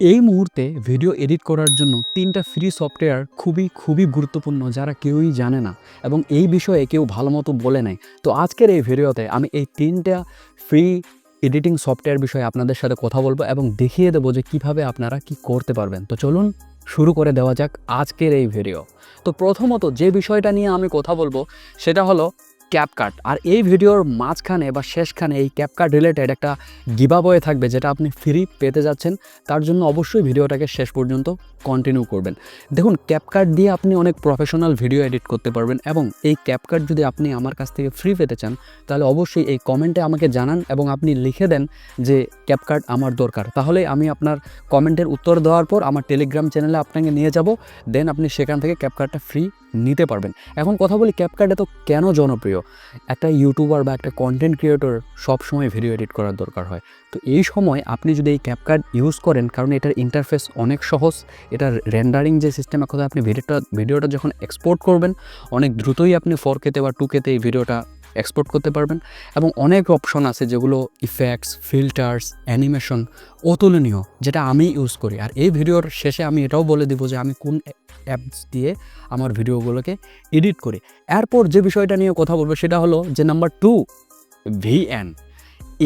এই মুহূর্তে video edit করার জন্য তিনটা ফ্রি সফটওয়্যার খুবই খুবই গুরুত্বপূর্ণ যারা কেউই জানে না এবং এই বিষয়ে কেউ ভালো মতো বলে নেয় তো আজকের এই ভিডিওতে আমি এই তিনটা ফ্রি এডিটিং সফটওয়্যার বিষয়ে আপনাদের সাথে কথা বলব এবং দেখিয়ে দেবো যে কীভাবে আপনারা কি করতে পারবেন। তো চলুন শুরু করে দেওয়া যাক আজকের এই ভিডিও তো প্রথমত যে বিষয়টা নিয়ে আমি কথা বলব সেটা হলো ক্যাপকাট আর এই ভিডিওর মাঝখানে বা শেষখানে এই ক্যাপকাট রিলেটেড একটা গিবা গিভাবয়ে থাকবে, যেটা আপনি ফ্রি পেতে যাচ্ছেন, তার জন্য অবশ্যই ভিডিওটাকে শেষ পর্যন্ত কন্টিনিউ করবেন। দেখুন ক্যাপকাট দিয়ে আপনি অনেক প্রফেশনাল ভিডিও এডিট করতে পারবেন এবং এই ক্যাপকাট যদি আপনি আমার কাছ থেকে ফ্রি পেতে চান, তাহলে অবশ্যই এই কমেন্টে আমাকে জানান এবং আপনি লিখে দেন যে ক্যাপকাট আমার দরকার। তাহলে আমি আপনার কমেন্টের উত্তর দেওয়ার পর আমার টেলিগ্রাম চ্যানেলে আপনাকে নিয়ে যাব দেন আপনি সেখান থেকে ক্যাপকাটটা ফ্রি নিতে পারবেন। এখন কথা বলি ক্যাপকাট এত কেন জনপ্রিয়? একটা ইউটিউবার বা একটা কন্টেন্ট ক্রিয়েটর সবসময় ভিডিও এডিট করার দরকার হয়। তো এই সময় আপনি যদি এই ক্যাপকাট ইউজ করেন, কারণ এটার ইন্টারফেস অনেক সহজ, এটার রেন্ডারিং যে সিস্টেম কথা আপনি ভিডিওটা ভিডিওটা যখন এক্সপোর্ট করবেন, অনেক দ্রুতই আপনি ফোর কেতে বা টু কেতে এই ভিডিওটা এক্সপোর্ট করতে পারবেন। এবং অনেক অপশন আছে যেগুলো ইফেক্টস ফিল্টার্স অ্যানিমেশন অতুলনীয়, যেটা আমি ইউজ করি। আর এই ভিডিওর শেষে আমি এটাও বলে দিব যে আমি কোন অ্যাপস দিয়ে আমার ভিডিওগুলোকে এডিট করি। এরপর যে বিষয়টা নিয়ে কথা বলব সেটা হলো যে নাম্বার টু ভিএন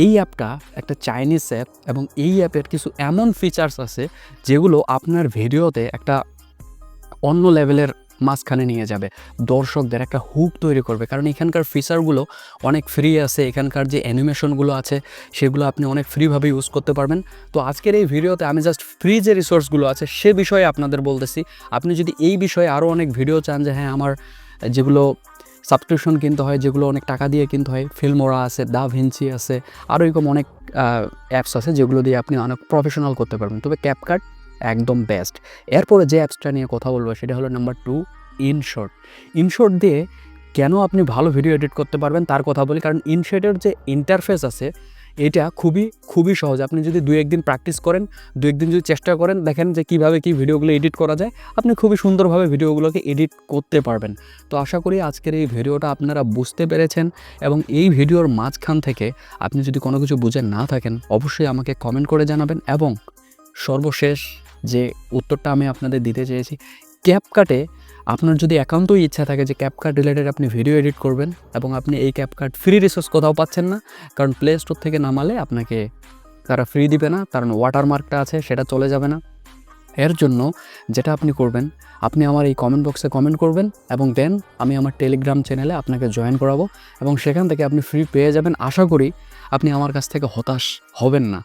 এই অ্যাপটা একটা চাইনিজ অ্যাপ এবং এই অ্যাপের কিছু এমন ফিচার্স আছে যেগুলো আপনার ভিডিওতে একটা অন্য লেভেলের মাঝখানে নিয়ে যাবে। দর্শকদের একটা হুক তৈরি করবে। কারণ এখানকার ফিচারগুলো অনেক ফ্রি আছে। এখানকার যে অ্যানিমেশনগুলো আছে, সেগুলো আপনি অনেক ফ্রিভাবে ইউজ করতে পারবেন। তো আজকের এই ভিডিওতে আমি জাস্ট ফ্রি যে রিসোর্সগুলো আছে, সে বিষয়ে আপনাদের বলতেছি। আপনি যদি এই বিষয়ে আরও অনেক ভিডিও চান যে হ্যাঁ আমার যেগুলো সাবস্ক্রিপশন কিনতে হয়, যেগুলো অনেক টাকা দিয়ে কিনতে হয় ফিল্মোরা আছে দা ভিনসি আছে আরও এরকম অনেক অ্যাপস আছে যেগুলো দিয়ে আপনি অনেক প্রফেশনাল করতে পারবেন। তবে ক্যাপকাট একদম বেস্ট এরপরে যে অ্যাপসটা নিয়ে কথা বলব সেটা হলো নাম্বার টু ইনশর্ট ইনশর্ট দিয়ে কেন আপনি ভালো ভিডিও এডিট করতে পারবেন তার কথা বলি, কারণ ইনশর্টের যে ইন্টারফেস আছে, এটা খুবই খুবই সহজ। আপনি যদি দু একদিন প্র্যাকটিস করেন দু একদিন যদি চেষ্টা করেন, দেখেন যে কীভাবে কী ভিডিওগুলো এডিট করা যায়, আপনি খুবই সুন্দরভাবে ভিডিওগুলোকে এডিট করতে পারবেন। তো আশা করি আজকের এই ভিডিওটা আপনারা বুঝতে পেরেছেন এবং এই ভিডিওর মাঝখান থেকে আপনি যদি কোনো কিছু বুঝে না থাকেন, অবশ্যই আমাকে কমেন্ট করে জানাবেন এবং সর্বশেষ যে উত্তরটা আমি আপনাদের দিতে চেয়েছি। ক্যাপকাটে আপনার যদি একান্তই ইচ্ছা থাকে যে ক্যাপকাট রিলেটেড আপনি ভিডিও এডিট করবেন এবং আপনি এই ক্যাপকাট ফ্রি রিসোর্স কোথাও পাচ্ছেন না, কারণ প্লে স্টোর থেকে নামালে আপনাকে তারা ফ্রি দিবে না, কারণ ওয়াটারমার্কটা আছে, সেটা চলে যাবে না। এর জন্য যেটা আপনি করবেন, আপনি আমার এই কমেন্ট বক্সে কমেন্ট করবেন এবং দেন আমি আমার টেলিগ্রাম চ্যানেলে আপনাকে জয়েন করাবো এবং সেখান থেকে আপনি ফ্রি পেয়ে যাবেন। আশা করি আপনি আমার কাছ থেকে হতাশ হবেন না।